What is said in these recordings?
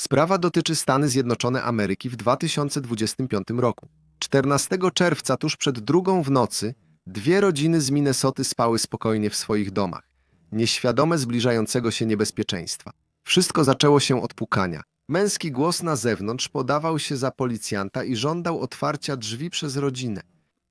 Sprawa dotyczy Stany Zjednoczone Ameryki w 2025 roku. 14 czerwca, tuż przed drugą w nocy, dwie rodziny z Minnesoty spały spokojnie w swoich domach, nieświadome zbliżającego się niebezpieczeństwa. Wszystko zaczęło się od pukania. Męski głos na zewnątrz podawał się za policjanta i żądał otwarcia drzwi przez rodzinę.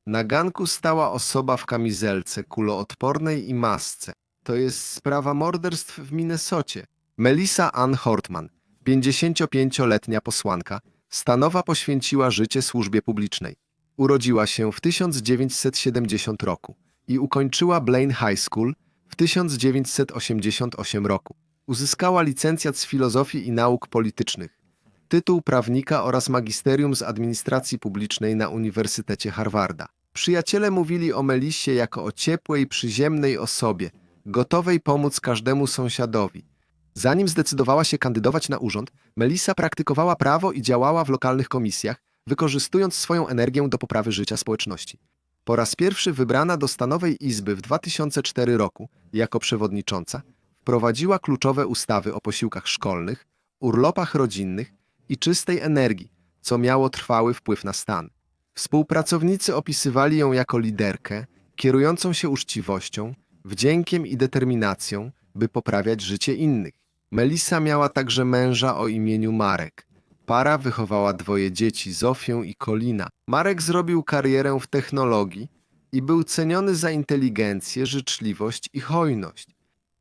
Na ganku stała osoba w kamizelce kuloodpornej i masce. To jest sprawa morderstw w Minnesocie. Melissa Ann Hortman, 55-letnia posłanka, stanowa poświęciła życie służbie publicznej. Urodziła się w 1970 roku i ukończyła Blaine High School w 1988 roku. Uzyskała licencjat z filozofii i nauk politycznych, tytuł prawnika oraz magisterium z administracji publicznej na Uniwersytecie Harvarda. Przyjaciele mówili o Melissie jako o ciepłej, przyziemnej osobie, gotowej pomóc każdemu sąsiadowi. Zanim zdecydowała się kandydować na urząd, Melissa praktykowała prawo i działała w lokalnych komisjach, wykorzystując swoją energię do poprawy życia społeczności. Po raz pierwszy wybrana do Stanowej Izby w 2004 roku jako przewodnicząca, wprowadziła kluczowe ustawy o posiłkach szkolnych, urlopach rodzinnych i czystej energii, co miało trwały wpływ na stan. Współpracownicy opisywali ją jako liderkę, kierującą się uczciwością, wdziękiem i determinacją, by poprawiać życie innych. Melissa miała także męża o imieniu Marek. Para wychowała dwoje dzieci, Zofię i Kolina. Marek zrobił karierę w technologii i był ceniony za inteligencję, życzliwość i hojność.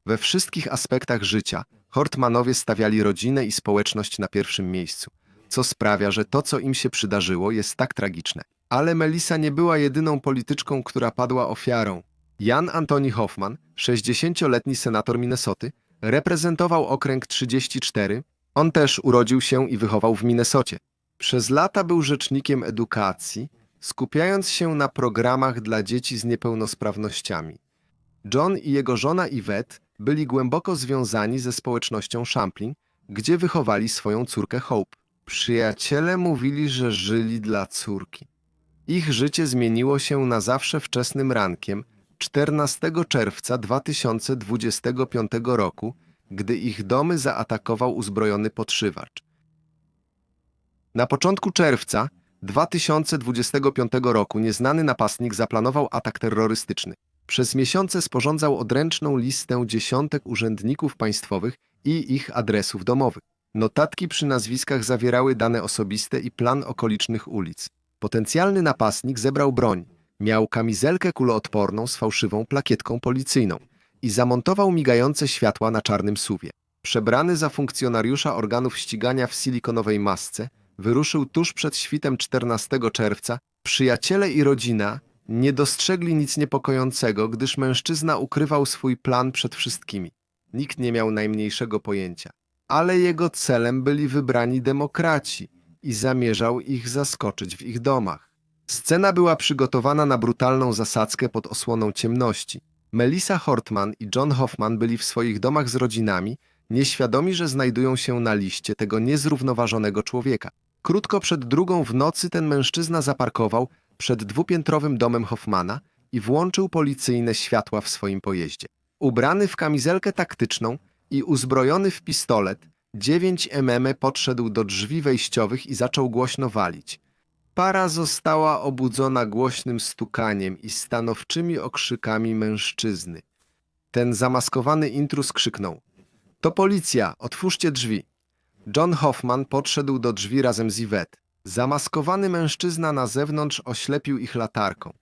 We wszystkich aspektach życia Hortmanowie stawiali rodzinę i społeczność na pierwszym miejscu, co sprawia, że to, co im się przydarzyło, jest tak tragiczne. Ale Melissa nie była jedyną polityczką, która padła ofiarą. Jan Antoni Hoffman, 60-letni senator Minnesoty, reprezentował okręg 34. On też urodził się i wychował w Minnesocie. Przez lata był rzecznikiem edukacji, skupiając się na programach dla dzieci z niepełnosprawnościami. John i jego żona Yvette byli głęboko związani ze społecznością Champlain, gdzie wychowali swoją córkę Hope. Przyjaciele mówili, że żyli dla córki. Ich życie zmieniło się na zawsze wczesnym rankiem 14 czerwca 2025 roku, gdy ich domy zaatakował uzbrojony podszywacz. Na początku czerwca 2025 roku nieznany napastnik zaplanował atak terrorystyczny. Przez miesiące sporządzał odręczną listę dziesiątek urzędników państwowych i ich adresów domowych. Notatki przy nazwiskach zawierały dane osobiste i plan okolicznych ulic. Potencjalny napastnik zebrał broń, miał kamizelkę kuloodporną z fałszywą plakietką policyjną i zamontował migające światła na czarnym suwie. Przebrany za funkcjonariusza organów ścigania w silikonowej masce, wyruszył tuż przed świtem 14 czerwca. Przyjaciele i rodzina nie dostrzegli nic niepokojącego, gdyż mężczyzna ukrywał swój plan przed wszystkimi. Nikt nie miał najmniejszego pojęcia. Ale jego celem byli wybrani demokraci i zamierzał ich zaskoczyć w ich domach. Scena była przygotowana na brutalną zasadzkę pod osłoną ciemności. Melissa Hortman i John Hoffman byli w swoich domach z rodzinami, nieświadomi, że znajdują się na liście tego niezrównoważonego człowieka. Krótko przed drugą w nocy ten mężczyzna zaparkował przed dwupiętrowym domem Hoffmana i włączył policyjne światła w swoim pojeździe. Ubrany w kamizelkę taktyczną i uzbrojony w pistolet, 9 mm podszedł do drzwi wejściowych i zaczął głośno walić. Para została obudzona głośnym stukaniem i stanowczymi okrzykami mężczyzny. Ten zamaskowany intruz krzyknął: To policja, otwórzcie drzwi. John Hoffman podszedł do drzwi razem z Yvette. Zamaskowany mężczyzna na zewnątrz oślepił ich latarką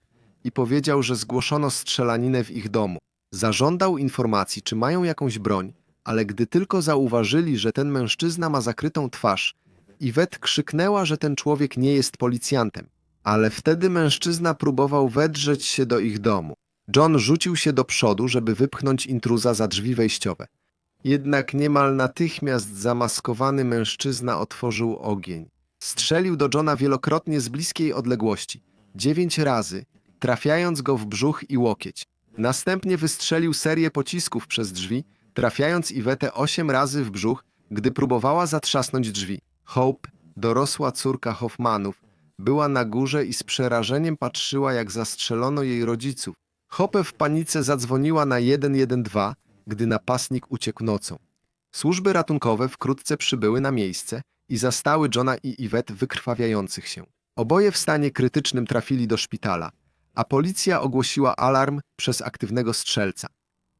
i powiedział, że zgłoszono strzelaninę w ich domu. Zażądał informacji, czy mają jakąś broń, ale gdy tylko zauważyli, że ten mężczyzna ma zakrytą twarz, Iwet krzyknęła, że ten człowiek nie jest policjantem. Ale wtedy mężczyzna próbował wedrzeć się do ich domu. John rzucił się do przodu, żeby wypchnąć intruza za drzwi wejściowe. Jednak niemal natychmiast zamaskowany mężczyzna otworzył ogień. Strzelił do Johna wielokrotnie z bliskiej odległości, dziewięć razy, trafiając go w brzuch i łokieć. Następnie wystrzelił serię pocisków przez drzwi, trafiając Iwetę osiem razy w brzuch, gdy próbowała zatrzasnąć drzwi. Hope, dorosła córka Hoffmanów, była na górze i z przerażeniem patrzyła, jak zastrzelono jej rodziców. Hope w panice zadzwoniła na 112, gdy napastnik uciekł nocą. Służby ratunkowe wkrótce przybyły na miejsce i zastały Johna i Yvette wykrwawiających się. Oboje w stanie krytycznym trafili do szpitala, a policja ogłosiła alarm przez aktywnego strzelca.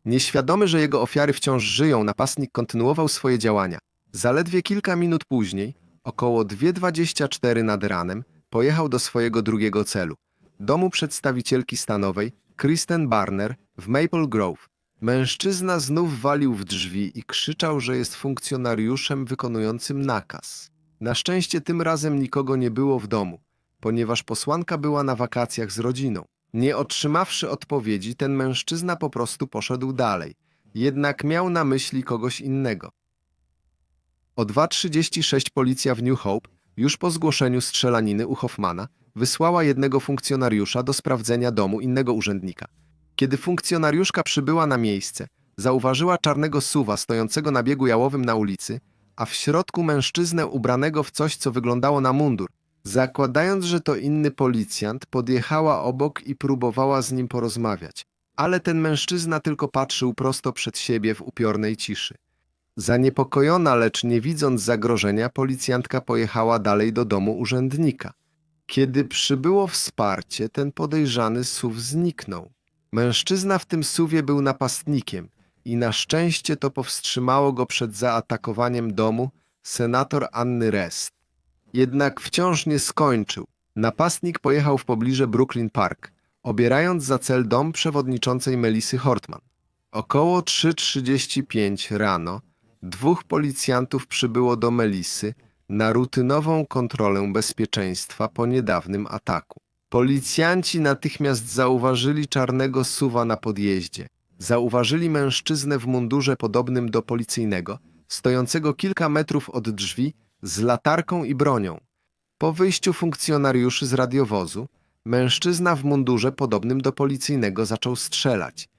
Nieświadomy, że jego ofiary wciąż żyją, napastnik kontynuował swoje działania. Zaledwie kilka minut później, około 2.24 nad ranem, pojechał do swojego drugiego celu domu przedstawicielki stanowej Kristen Barner w Maple Grove. Mężczyzna znów walił w drzwi i krzyczał, że jest funkcjonariuszem wykonującym nakaz. Na szczęście tym razem nikogo nie było w domu, ponieważ posłanka była na wakacjach z rodziną. Nie otrzymawszy odpowiedzi, ten mężczyzna po prostu poszedł dalej, jednak miał na myśli kogoś innego. O 2.36 policja w New Hope, już po zgłoszeniu strzelaniny u Hoffmana, wysłała jednego funkcjonariusza do sprawdzenia domu innego urzędnika. Kiedy funkcjonariuszka przybyła na miejsce, zauważyła czarnego suwa stojącego na biegu jałowym na ulicy, a w środku mężczyznę ubranego w coś, co wyglądało na mundur. Zakładając, że to inny policjant, podjechała obok i próbowała z nim porozmawiać. Ale ten mężczyzna tylko patrzył prosto przed siebie w upiornej ciszy. Zaniepokojona, lecz nie widząc zagrożenia, policjantka pojechała dalej do domu urzędnika. Kiedy przybyło wsparcie, ten podejrzany suw zniknął. Mężczyzna w tym suwie był napastnikiem i na szczęście to powstrzymało go przed zaatakowaniem domu senator Anny Rest. Jednak wciąż nie skończył. Napastnik pojechał w pobliże Brooklyn Park, obierając za cel dom przewodniczącej Melisy Hortman. Około 3.35 rano dwóch policjantów przybyło do Melisy na rutynową kontrolę bezpieczeństwa po niedawnym ataku. Policjanci natychmiast zauważyli czarnego suwa na podjeździe. Zauważyli mężczyznę w mundurze podobnym do policyjnego, stojącego kilka metrów od drzwi z latarką i bronią. Po wyjściu funkcjonariuszy z radiowozu, mężczyzna w mundurze podobnym do policyjnego zaczął strzelać.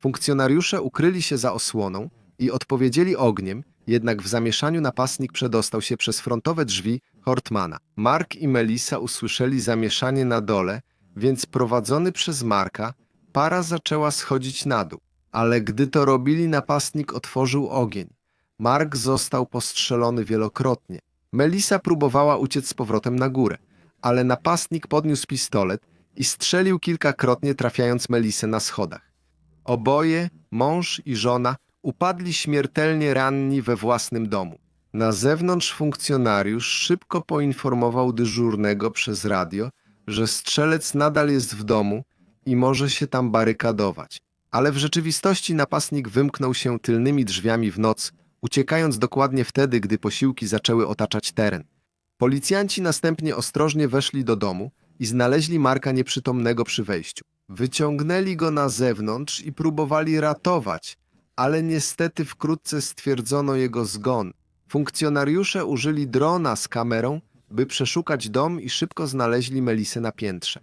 Funkcjonariusze ukryli się za osłoną i odpowiedzieli ogniem, jednak w zamieszaniu napastnik przedostał się przez frontowe drzwi Hortmana. Mark i Melissa usłyszeli zamieszanie na dole, więc prowadzony przez Marka, para zaczęła schodzić na dół. Ale gdy to robili, napastnik otworzył ogień. Mark został postrzelony wielokrotnie. Melissa próbowała uciec z powrotem na górę, ale napastnik podniósł pistolet i strzelił kilkakrotnie, trafiając Melisę na schodach. Oboje, mąż i żona, upadli śmiertelnie ranni we własnym domu. Na zewnątrz funkcjonariusz szybko poinformował dyżurnego przez radio, że strzelec nadal jest w domu i może się tam barykadować. Ale w rzeczywistości napastnik wymknął się tylnymi drzwiami w noc, uciekając dokładnie wtedy, gdy posiłki zaczęły otaczać teren. Policjanci następnie ostrożnie weszli do domu i znaleźli Marka nieprzytomnego przy wejściu. Wyciągnęli go na zewnątrz i próbowali ratować, ale niestety wkrótce stwierdzono jego zgon. Funkcjonariusze użyli drona z kamerą, by przeszukać dom i szybko znaleźli Melisę na piętrze.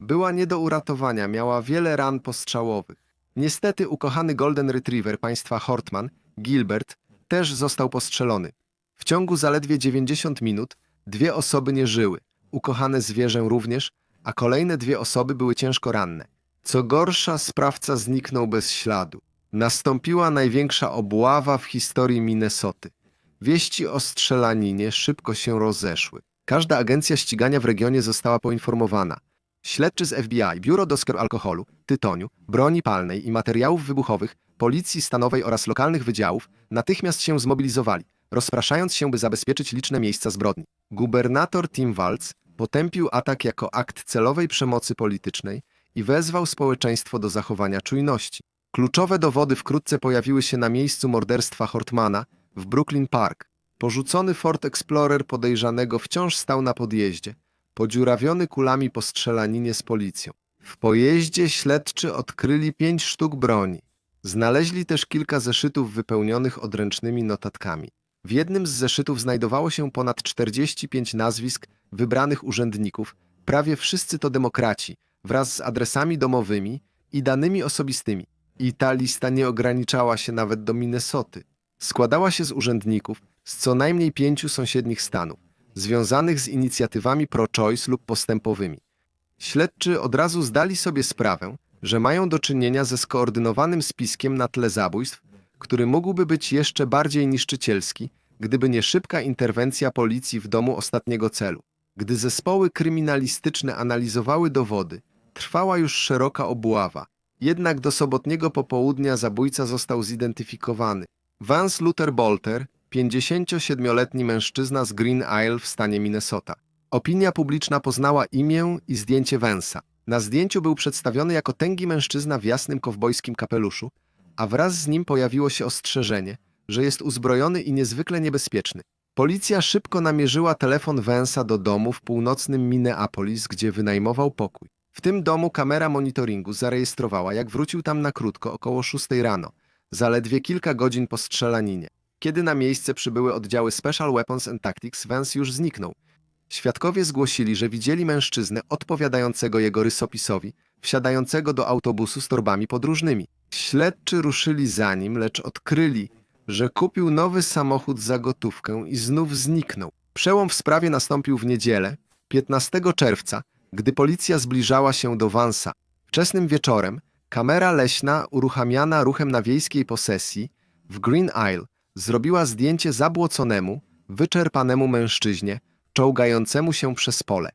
Była nie do uratowania, miała wiele ran postrzałowych. Niestety ukochany Golden Retriever państwa Hortman, Gilbert, też został postrzelony. W ciągu zaledwie 90 minut dwie osoby nie żyły, ukochane zwierzę również, a kolejne dwie osoby były ciężko ranne. Co gorsza, sprawca zniknął bez śladu. Nastąpiła największa obława w historii Minnesoty. Wieści o strzelaninie szybko się rozeszły. Każda agencja ścigania w regionie została poinformowana. Śledczy z FBI, Biuro do Spraw Alkoholu, Tytoniu, Broni Palnej i Materiałów Wybuchowych, Policji Stanowej oraz lokalnych wydziałów natychmiast się zmobilizowali, rozpraszając się, by zabezpieczyć liczne miejsca zbrodni. Gubernator Tim Walz potępił atak jako akt celowej przemocy politycznej i wezwał społeczeństwo do zachowania czujności. Kluczowe dowody wkrótce pojawiły się na miejscu morderstwa Hortmana w Brooklyn Park. Porzucony Ford Explorer podejrzanego wciąż stał na podjeździe, podziurawiony kulami po strzelaninie z policją. W pojeździe śledczy odkryli pięć sztuk broni. Znaleźli też kilka zeszytów wypełnionych odręcznymi notatkami. W jednym z zeszytów znajdowało się ponad 45 nazwisk wybranych urzędników, prawie wszyscy to demokraci, wraz z adresami domowymi i danymi osobistymi. I ta lista nie ograniczała się nawet do Minnesoty. Składała się z urzędników z co najmniej pięciu sąsiednich stanów, związanych z inicjatywami pro-choice lub postępowymi. Śledczy od razu zdali sobie sprawę, że mają do czynienia ze skoordynowanym spiskiem na tle zabójstw, który mógłby być jeszcze bardziej niszczycielski, gdyby nie szybka interwencja policji w domu ostatniego celu. Gdy zespoły kryminalistyczne analizowały dowody, trwała już szeroka obława. Jednak do sobotniego popołudnia zabójca został zidentyfikowany. Vance Luther Bolter, 57-letni mężczyzna z Green Isle w stanie Minnesota. Opinia publiczna poznała imię i zdjęcie Vance'a. Na zdjęciu był przedstawiony jako tęgi mężczyzna w jasnym kowbojskim kapeluszu, a wraz z nim pojawiło się ostrzeżenie, że jest uzbrojony i niezwykle niebezpieczny. Policja szybko namierzyła telefon Vance'a do domu w północnym Minneapolis, gdzie wynajmował pokój. W tym domu kamera monitoringu zarejestrowała, jak wrócił tam na krótko, około 6 rano, zaledwie kilka godzin po strzelaninie. Kiedy na miejsce przybyły oddziały Special Weapons and Tactics, Vance już zniknął. Świadkowie zgłosili, że widzieli mężczyznę odpowiadającego jego rysopisowi, wsiadającego do autobusu z torbami podróżnymi. Śledczy ruszyli za nim, lecz odkryli, że kupił nowy samochód za gotówkę i znów zniknął. Przełom w sprawie nastąpił w niedzielę, 15 czerwca, gdy policja zbliżała się do Vansa. Wczesnym wieczorem kamera leśna uruchamiana ruchem na wiejskiej posesji w Green Isle zrobiła zdjęcie zabłoconemu, wyczerpanemu mężczyźnie, czołgającemu się przez pole.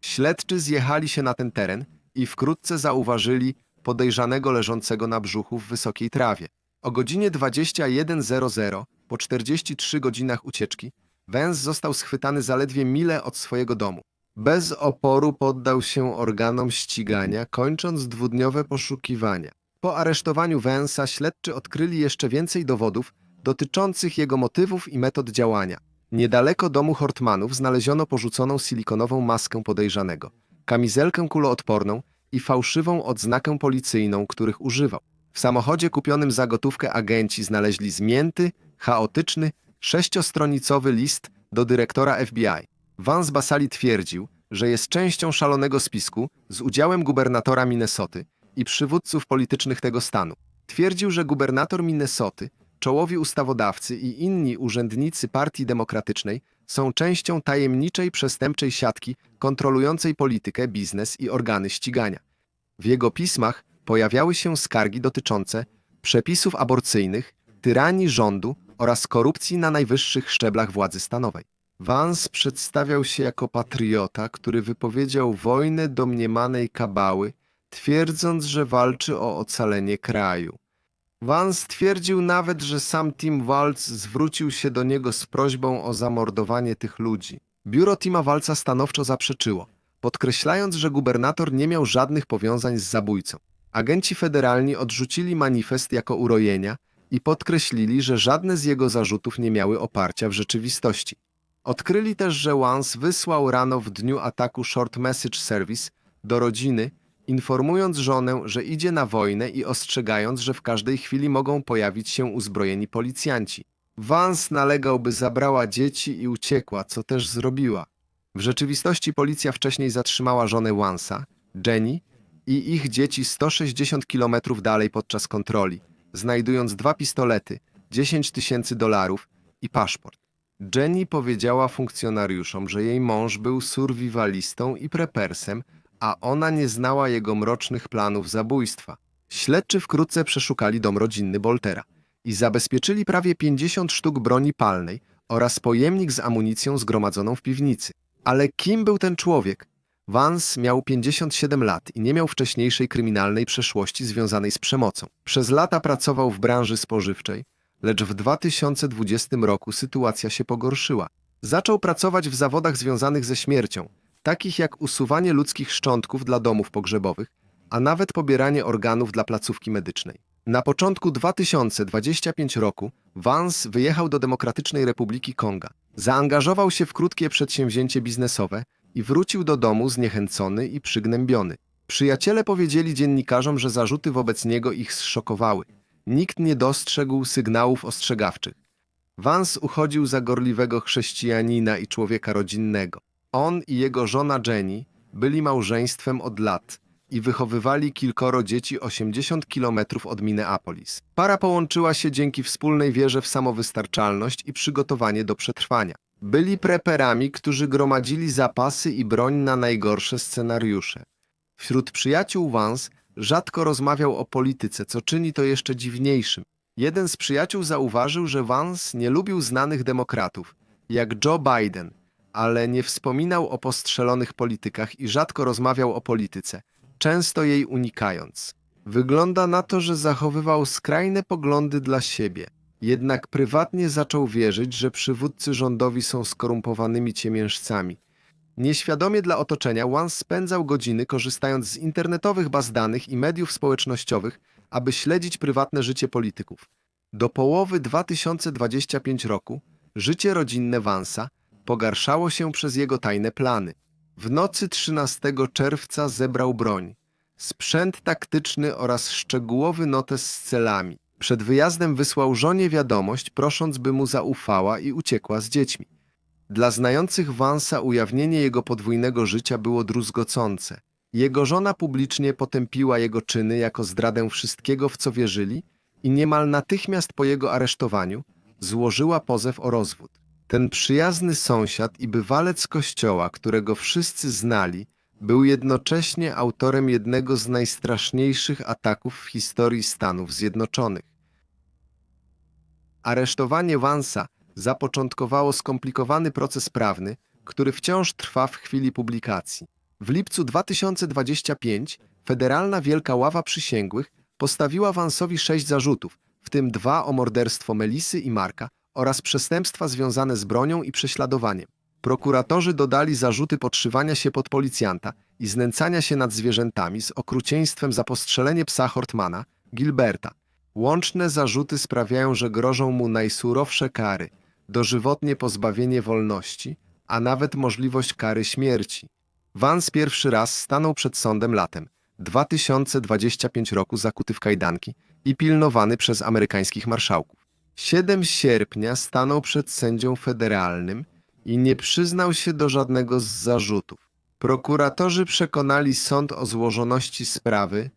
Śledczy zjechali się na ten teren i wkrótce zauważyli podejrzanego leżącego na brzuchu w wysokiej trawie. O godzinie 21.00, po 43 godzinach ucieczki, Węz został schwytany zaledwie mile od swojego domu. Bez oporu poddał się organom ścigania, kończąc dwudniowe poszukiwania. Po aresztowaniu Węsa śledczy odkryli jeszcze więcej dowodów dotyczących jego motywów i metod działania. Niedaleko domu Hortmanów znaleziono porzuconą silikonową maskę podejrzanego, kamizelkę kuloodporną i fałszywą odznakę policyjną, których używał. W samochodzie kupionym za gotówkę agenci znaleźli zmięty, chaotyczny, sześciostronicowy list do dyrektora FBI. Vance Basali twierdził, że jest częścią szalonego spisku z udziałem gubernatora Minnesoty i przywódców politycznych tego stanu. Twierdził, że gubernator Minnesoty, czołowi ustawodawcy i inni urzędnicy Partii Demokratycznej są częścią tajemniczej przestępczej siatki kontrolującej politykę, biznes i organy ścigania. W jego pismach pojawiały się skargi dotyczące przepisów aborcyjnych, tyranii rządu oraz korupcji na najwyższych szczeblach władzy stanowej. Vance przedstawiał się jako patriota, który wypowiedział wojnę domniemanej kabały, twierdząc, że walczy o ocalenie kraju. Vance twierdził nawet, że sam Tim Walz zwrócił się do niego z prośbą o zamordowanie tych ludzi. Biuro Tima Walca stanowczo zaprzeczyło, podkreślając, że gubernator nie miał żadnych powiązań z zabójcą. Agenci federalni odrzucili manifest jako urojenia i podkreślili, że żadne z jego zarzutów nie miały oparcia w rzeczywistości. Odkryli też, że Wans wysłał rano w dniu ataku Short Message Service do rodziny, informując żonę, że idzie na wojnę i ostrzegając, że w każdej chwili mogą pojawić się uzbrojeni policjanci. Vance nalegał, by zabrała dzieci i uciekła, co też zrobiła. W rzeczywistości policja wcześniej zatrzymała żonę Wansa, Jenny i ich dzieci 160 kilometrów dalej podczas kontroli, znajdując dwa pistolety, 10 tysięcy dolarów i paszport. Jenny powiedziała funkcjonariuszom, że jej mąż był survivalistą i prepersem, a ona nie znała jego mrocznych planów zabójstwa. Śledczy wkrótce przeszukali dom rodzinny Boltera i zabezpieczyli prawie 50 sztuk broni palnej oraz pojemnik z amunicją zgromadzoną w piwnicy. Ale kim był ten człowiek? Vance miał 57 lat i nie miał wcześniejszej kryminalnej przeszłości związanej z przemocą. Przez lata pracował w branży spożywczej, lecz w 2020 roku sytuacja się pogorszyła. Zaczął pracować w zawodach związanych ze śmiercią, takich jak usuwanie ludzkich szczątków dla domów pogrzebowych, a nawet pobieranie organów dla placówki medycznej. Na początku 2025 roku Vance wyjechał do Demokratycznej Republiki Konga. Zaangażował się w krótkie przedsięwzięcie biznesowe i wrócił do domu zniechęcony i przygnębiony. Przyjaciele powiedzieli dziennikarzom, że zarzuty wobec niego ich zszokowały. Nikt nie dostrzegł sygnałów ostrzegawczych. Vance uchodził za gorliwego chrześcijanina i człowieka rodzinnego. On i jego żona Jenny byli małżeństwem od lat i wychowywali kilkoro dzieci 80 kilometrów od Minneapolis. Para połączyła się dzięki wspólnej wierze w samowystarczalność i przygotowanie do przetrwania. Byli preperami, którzy gromadzili zapasy i broń na najgorsze scenariusze. Wśród przyjaciół Vance rzadko rozmawiał o polityce, co czyni to jeszcze dziwniejszym. Jeden z przyjaciół zauważył, że Vance nie lubił znanych demokratów, jak Joe Biden, ale nie wspominał o postrzelonych politykach i rzadko rozmawiał o polityce, często jej unikając. Wygląda na to, że zachowywał skrajne poglądy dla siebie. Jednak prywatnie zaczął wierzyć, że przywódcy rządowi są skorumpowanymi ciemiężcami. Nieświadomie dla otoczenia Wans spędzał godziny korzystając z internetowych baz danych i mediów społecznościowych, aby śledzić prywatne życie polityków. Do połowy 2025 roku życie rodzinne Vansa pogarszało się przez jego tajne plany. W nocy 13 czerwca zebrał broń, sprzęt taktyczny oraz szczegółowy notes z celami. Przed wyjazdem wysłał żonie wiadomość, prosząc, by mu zaufała i uciekła z dziećmi. Dla znających Vansa ujawnienie jego podwójnego życia było druzgocące. Jego żona publicznie potępiła jego czyny jako zdradę wszystkiego, w co wierzyli i niemal natychmiast po jego aresztowaniu złożyła pozew o rozwód. Ten przyjazny sąsiad i bywalec kościoła, którego wszyscy znali, był jednocześnie autorem jednego z najstraszniejszych ataków w historii Stanów Zjednoczonych. Aresztowanie Vansa zapoczątkowało skomplikowany proces prawny, który wciąż trwa w chwili publikacji. W lipcu 2025 Federalna Wielka Ława Przysięgłych postawiła Vansowi sześć zarzutów, w tym dwa o morderstwo Melisy i Marka oraz przestępstwa związane z bronią i prześladowaniem. Prokuratorzy dodali zarzuty podszywania się pod policjanta i znęcania się nad zwierzętami z okrucieństwem za postrzelenie psa Hortmana, Gilberta. Łączne zarzuty sprawiają, że grożą mu najsurowsze kary, dożywotnie pozbawienie wolności, a nawet możliwość kary śmierci. Vance pierwszy raz stanął przed sądem latem 2025 roku zakuty w kajdanki i pilnowany przez amerykańskich marszałków. 7 sierpnia stanął przed sędzią federalnym i nie przyznał się do żadnego z zarzutów. Prokuratorzy przekonali sąd o złożoności sprawy,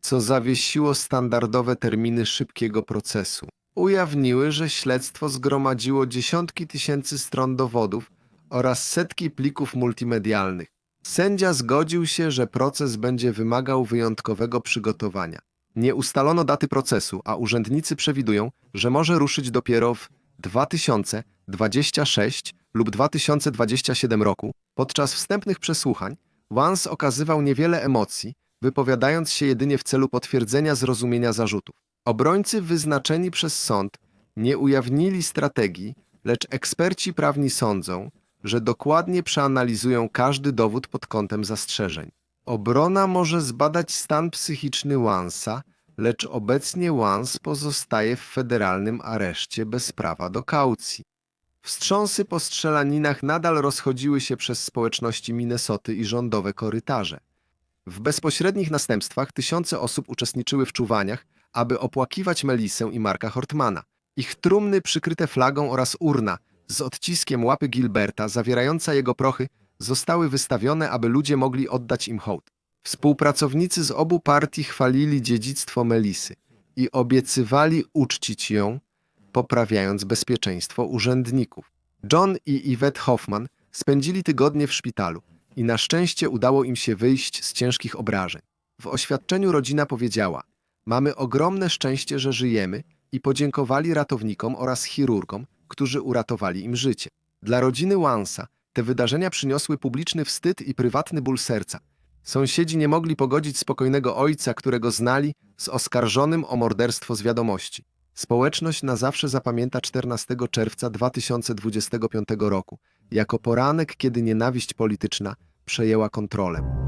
co zawiesiło standardowe terminy szybkiego procesu. Ujawniły, że śledztwo zgromadziło dziesiątki tysięcy stron dowodów oraz setki plików multimedialnych. Sędzia zgodził się, że proces będzie wymagał wyjątkowego przygotowania. Nie ustalono daty procesu, a urzędnicy przewidują, że może ruszyć dopiero w 2026 lub 2027 roku. Podczas wstępnych przesłuchań Vance okazywał niewiele emocji, wypowiadając się jedynie w celu potwierdzenia zrozumienia zarzutów. Obrońcy wyznaczeni przez sąd nie ujawnili strategii, lecz eksperci prawni sądzą, że dokładnie przeanalizują każdy dowód pod kątem zastrzeżeń. Obrona może zbadać stan psychiczny Wansa, lecz obecnie Wans pozostaje w federalnym areszcie bez prawa do kaucji. Wstrząsy po strzelaninach nadal rozchodziły się przez społeczności Minnesoty i rządowe korytarze. W bezpośrednich następstwach tysiące osób uczestniczyły w czuwaniach, aby opłakiwać Melisę i Marka Hortmana. Ich trumny przykryte flagą oraz urna z odciskiem łapy Gilberta zawierająca jego prochy zostały wystawione, aby ludzie mogli oddać im hołd. Współpracownicy z obu partii chwalili dziedzictwo Melisy i obiecywali uczcić ją, poprawiając bezpieczeństwo urzędników. John i Yvette Hoffman spędzili tygodnie w szpitalu i na szczęście udało im się wyjść z ciężkich obrażeń. W oświadczeniu rodzina powiedziała: Mamy ogromne szczęście, że żyjemy i podziękowali ratownikom oraz chirurgom, którzy uratowali im życie. Dla rodziny Wansa te wydarzenia przyniosły publiczny wstyd i prywatny ból serca. Sąsiedzi nie mogli pogodzić spokojnego ojca, którego znali, z oskarżonym o morderstwo z wiadomości. Społeczność na zawsze zapamięta 14 czerwca 2025 roku jako poranek, kiedy nienawiść polityczna przejęła kontrolę.